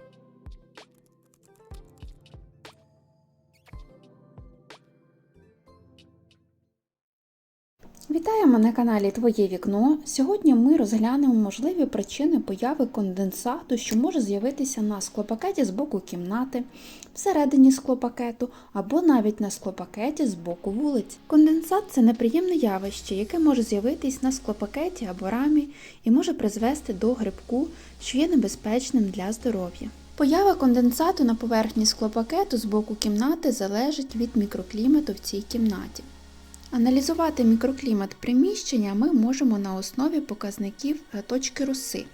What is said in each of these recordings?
Thank you. Вітаємо на каналі Твоє вікно. Сьогодні ми розглянемо можливі причини появи конденсату, що може з'явитися на склопакеті з боку кімнати, всередині склопакету або навіть на склопакеті з боку вулиць. Конденсат це неприємне явище, яке може з'явитись на склопакеті або рамі і може призвести до грибку, що є небезпечним для здоров'я. Поява конденсату на поверхні склопакету з боку кімнати залежить від мікроклімату в цій кімнаті. Аналізувати мікроклімат приміщення ми можемо на основі показників е, точки роси.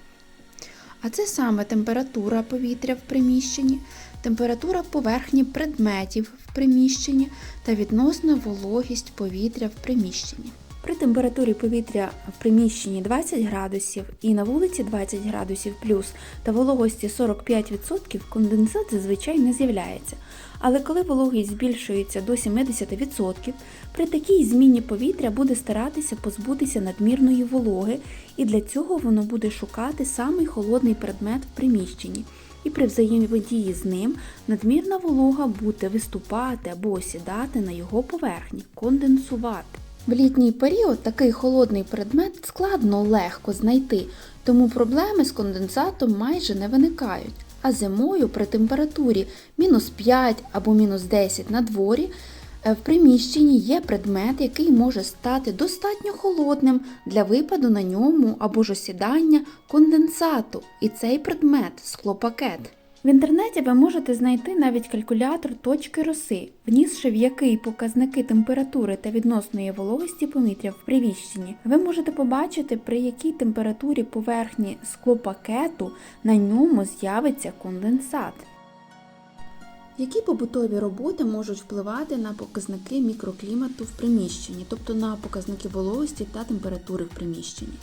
А це саме температура повітря в приміщенні, температура поверхні предметів в приміщенні та відносна вологість повітря в приміщенні. При температурі повітря в приміщенні 20 градусів і на вулиці 20 градусів плюс та вологості 45% конденсат зазвичай не з'являється. Але коли вологість збільшується до 70%, при такій зміні повітря буде старатися позбутися надмірної вологи, і для цього воно буде шукати самий холодний предмет в приміщенні. І при взаємодії з ним надмірна волога буде виступати або осідати на його поверхні, конденсувати. В літній період такий холодний предмет складно легко знайти, тому проблеми з конденсатом майже не виникають. А зимою при температурі мінус 5 або мінус 10 на дворі е, в приміщенні є предмет, який може стати достатньо холодним для випаду на ньому або ж осідання конденсату. І цей предмет склопакет. В інтернеті ви можете знайти навіть калькулятор точки роси, внісши в який показники температури та відносної вологості повітря в приміщенні, ви можете побачити, при якій температурі поверхні склопакету на ньому з'явиться конденсат. Які побутові роботи можуть впливати на показники мікроклімату в приміщенні, тобто на показники вологості та температури в приміщенні?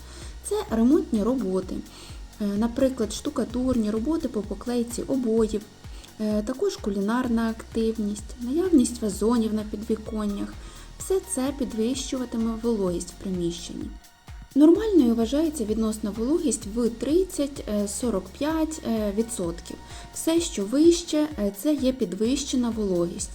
Це ремонтні роботи, наприклад, штукатурні роботи по поклейці обоїв, е, також кулінарна активність, наявність вазонів на підвіконнях. Все це підвищуватиме вологість в приміщенні. Нормальною вважається відносна вологість в 30-45%. Все, що вище, е, це є підвищена вологість.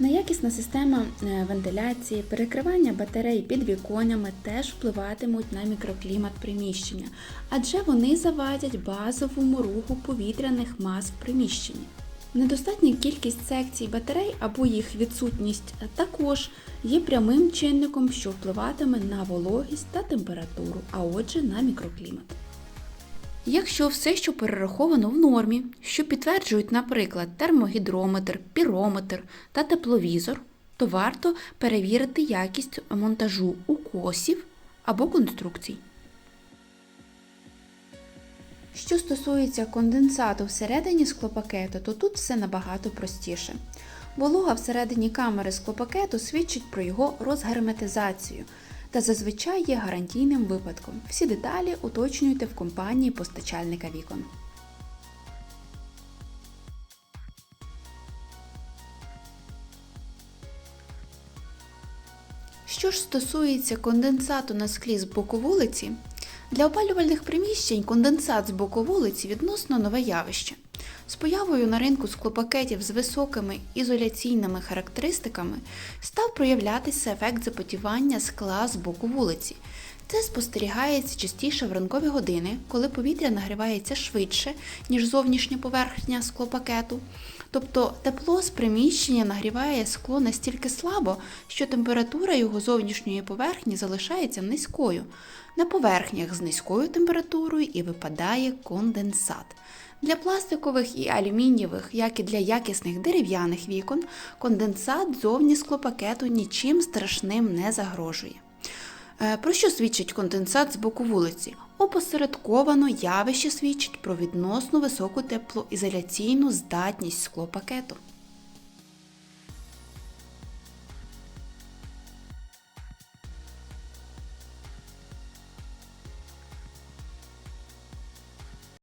Неякісна система е, вентиляції, перекривання батарей під віконями теж впливатимуть на мікроклімат приміщення, адже вони завадять базовому руху повітряних мас в приміщенні. Недостатня кількість секцій батарей або їх відсутність також є прямим чинником, що впливатиме на вологість та температуру, а отже на мікроклімат. Якщо все, що перераховано в нормі, що підтверджують, наприклад, термогідрометр, пірометр та тепловізор, то варто перевірити якість монтажу укосів або конструкцій. Що стосується конденсату всередині склопакету, то тут все набагато простіше. Волога всередині камери склопакету свідчить про його розгерметизацію – та зазвичай є гарантійним випадком. Всі деталі уточнюйте в компанії постачальника вікон. Що ж стосується конденсату на склі з боку вулиці, для опалювальних приміщень конденсат з боку вулиці відносно нове явище. З появою на ринку склопакетів з високими ізоляційними характеристиками став проявлятися ефект запотівання скла з боку вулиці. Це спостерігається частіше в ранкові години, коли повітря нагрівається швидше, ніж зовнішня поверхня склопакету. Тобто тепло з приміщення нагріває скло настільки слабо, що температура його зовнішньої поверхні залишається низькою. На поверхнях з низькою температурою і випадає конденсат. Для пластикових і алюмінієвих, як і для якісних дерев'яних вікон, конденсат зовні склопакету нічим страшним не загрожує. Е, про що свідчить конденсат з боку вулиці? Опосередковано явище свідчить про відносно високу теплоізоляційну здатність склопакету.